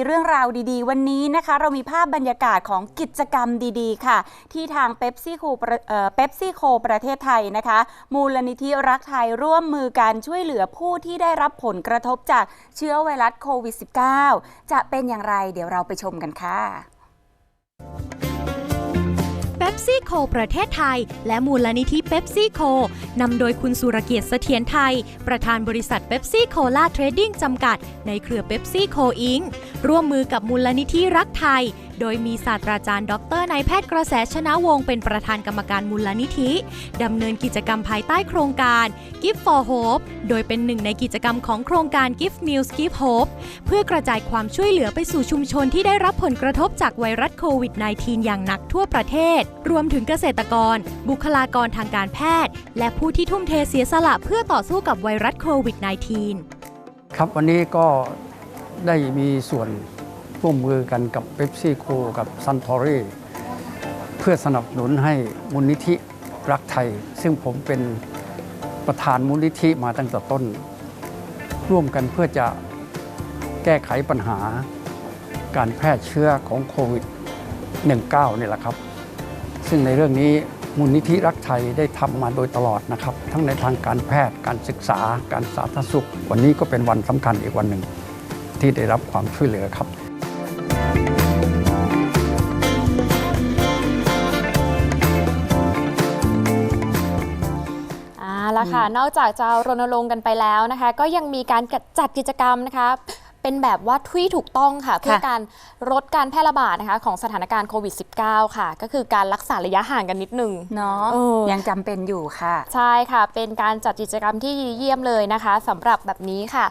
มีเรื่องราวดีๆ วันนี้นะคะ เรามีภาพบรรยากาศของกิจกรรมดีๆ ค่ะ ที่ทางเป๊ปซี่โคเป๊ปซี่โคประเทศไทยนะคะ มูลนิธิรักไทยร่วมมือการช่วยเหลือผู้ที่ได้รับผลกระทบจากเชื้อไวรัสโควิด -19 จะเป็นอย่างไร เดี๋ยวเราไปชมกันค่ะ ปซี่โคประเทศไทย และมูลนิธิเ e ปซี่โคนำโดยคุณสุรเกียรติเสถียรไทย ประธานบริษัทเ e ปซี่โคลาเทรดดิ้งจำกัด ในเครือเ e ปซี่โคอิงร่วมมือกับมูลนิธิรักไทย โดยมีศาสตราจารย์ ดรนายแพทย์กระแสชนะวงศ์เป็นประธานกรรมการมูลนิธิดำเนินกิจกรรมภายใต้โครงการ Gift for Hope โดยเป็นหนึ่งในกิจกรรมของโครงการ Gift Meals Give Hope เพื่อกระจายความช่วยเหลือไปสู่ชุมชนที่ได้รับผลกระทบจากไวรัสโควิด -19 อย่างหนักทั่วประเทศ รวมถึงเกษตรกร บุคลากรทางการแพทย์ และผู้ที่ทุ่มเทเสียสละเพื่อต่อสู้กับไวรัสโควิด -19 ครับวันนี้ก็ได้มีส่วน ร่วมมือกันกับเ e ปซี่โคกับซันทอรีเพื่อสนับสนุนให้มูลนิธิรักไทย ซึ่งผมเป็นประธานมูลนิธิมาตั้งแต่ต้น ร่วมกันเพื่อจะแก้ไขปัญหาการแพร่เชื้อของโควิด -19 นี่แหละครับ ซึ่งในเรื่องนี้มูลนิธิรักไทยได้ทำมาโดยตลอดนะครับ ทั้งในทางการแพทย์การศึกษา การสาธารณสุข วันนี้ก็เป็นวันสำคัญอีกวันหนึ่งที่ได้รับความช่วยเหลือครับ ล้วค่ะ นอกจากจะรณรงค์กันไปแล้วนะคะ ก็ยังมีการจัดกิจกรรมนะคะ เป็นแบบว่าที่ถูกต้องค่ะ เพื่อการลดการแพร่ระบาดนะคะของสถานการณ์โควิด -19 ค่ะ ก็คือการรักษาระยะห่างกันนิดนึงเนาะเออยังจำเป็นอยู่ค่ะ ใช่ค่ะ เป็นการจัดกิจกรรมที่ดีเยี่ยมเลยนะคะสำหรับแบบนี้ค่ะ